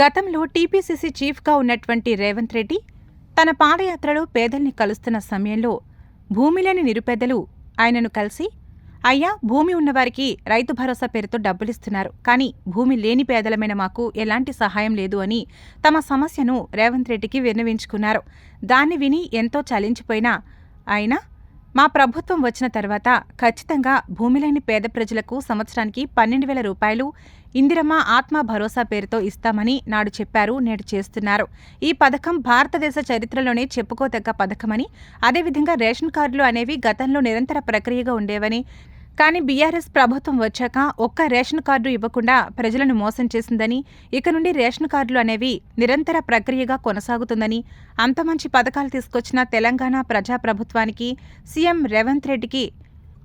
గతంలో టీపీసీసీ చీఫ్గా ఉన్నటువంటి రేవంత్ రెడ్డి తన పాదయాత్రలో పేదల్ని కలుస్తున్న సమయంలో భూమి లేని నిరుపేదలు ఆయనను కలిసి అయ్యా భూమి ఉన్నవారికి రైతు భరోసా పేరుతో డబ్బులిస్తున్నారు కానీ భూమి లేని పేదలమైన మాకు ఎలాంటి సహాయం లేదు అని తమ సమస్యను రేవంత్ రెడ్డికి విన్నవించుకున్నారు. దాన్ని విని ఎంతో చలించిపోయినా ఆయన మా ప్రభుత్వం వచ్చిన తర్వాత ఖచ్చితంగా భూమిలేని పేద ప్రజలకు సంవత్సరానికి పన్నెండు వేల రూపాయలు ఇందిరమ్మ ఆత్మ భరోసా పేరుతో ఇస్తామని నాడు చెప్పారు నేడు చేస్తున్నారు. ఈ పథకం భారతదేశ చరిత్రలోనే చెప్పుకోదగ్గ పథకమని అదేవిధంగా రేషన్ కార్డులు అనేవి గతంలో నిరంతర ప్రక్రియగా ఉండేవని కానీ బీఆర్ఎస్ ప్రభుత్వం వచ్చాక ఒక్క రేషన్ కార్డు ఇవ్వకుండా ప్రజలను మోసం చేసిందని ఇక నుండి రేషన్ కార్డులు అనేవి నిరంతర ప్రక్రియగా కొనసాగుతుందని అంత మంచి పథకాలు తీసుకొచ్చిన తెలంగాణ ప్రజాప్రభుత్వానికి సీఎం రేవంత్ రెడ్డికి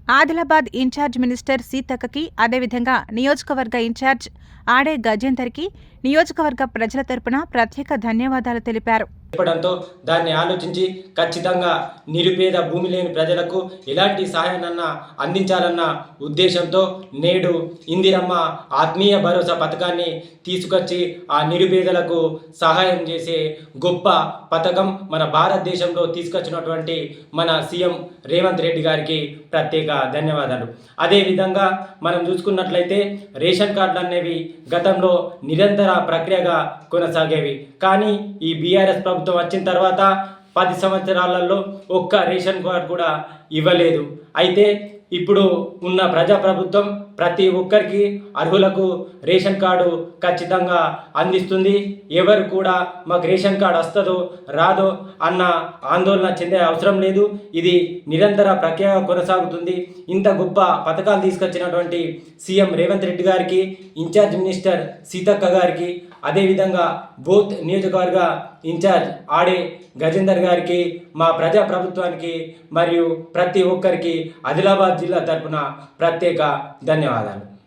ఆదిలాబాద్ ఇన్ఛార్జ్ మినిస్టర్ సీతక్కకి అదేవిధంగా నియోజకవర్గ ఇన్ఛార్జ్ ఆడే గజేందర్కి నియోజకవర్గ ప్రజల తరపున ప్రత్యేక ధన్యవాదాలు తెలిపారు. చెప్పడంతో దాన్ని ఆలోచించి ఖచ్చితంగా నిరుపేద భూమి లేని ప్రజలకు ఎలాంటి సహాయాన్నన్నా అందించాలన్న ఉద్దేశంతో నేడు ఇందిరమ్మ ఆత్మీయ భరోసా పథకాన్ని తీసుకొచ్చి ఆ నిరుపేదలకు సహాయం చేసే గొప్ప పథకం మన భారతదేశంలో తీసుకొచ్చినటువంటి మన సీఎం రేవంత్ రెడ్డి గారికి ప్రత్యేక ధన్యవాదాలు. అదేవిధంగా మనం చూసుకున్నట్లయితే రేషన్ కార్డులు అనేవి గతంలో నిరంతర ప్రక్రియగా కొనసాగేవి. కానీ ఈ బీఆర్ఎస్ ప్రభుత్వం వచ్చిన తర్వాత పది సంవత్సరాలలో ఒక్క రేషన్ కార్డు కూడా ఇవ్వలేదు. అయితే ఇప్పుడు ఉన్న ప్రజాప్రభుత్వం ప్రతి ఒక్కరికి అర్హులకు రేషన్ కార్డు ఖచ్చితంగా అందిస్తుంది. ఎవరు కూడా మాకు రేషన్ కార్డు వస్తుందో రాదో అన్న ఆందోళన చెందే అవసరం లేదు. ఇది నిరంతర ప్రక్రియ కొనసాగుతుంది. ఇంత గొప్ప పథకాలు తీసుకొచ్చినటువంటి సీఎం రేవంత్ రెడ్డి గారికి ఇన్ఛార్జ్ మినిస్టర్ సీతక్క గారికి అదేవిధంగా బోత్ నియోజకవర్గ ఇన్ఛార్జ్ ఆడే గజేందర్ గారికి మా ప్రజా ప్రభుత్వానికి మరియు ప్రతి ఒక్కరికి ఆదిలాబాద్ జిల్లా తరఫున ప్రత్యేక ధన్యవాదాలు. Nevada.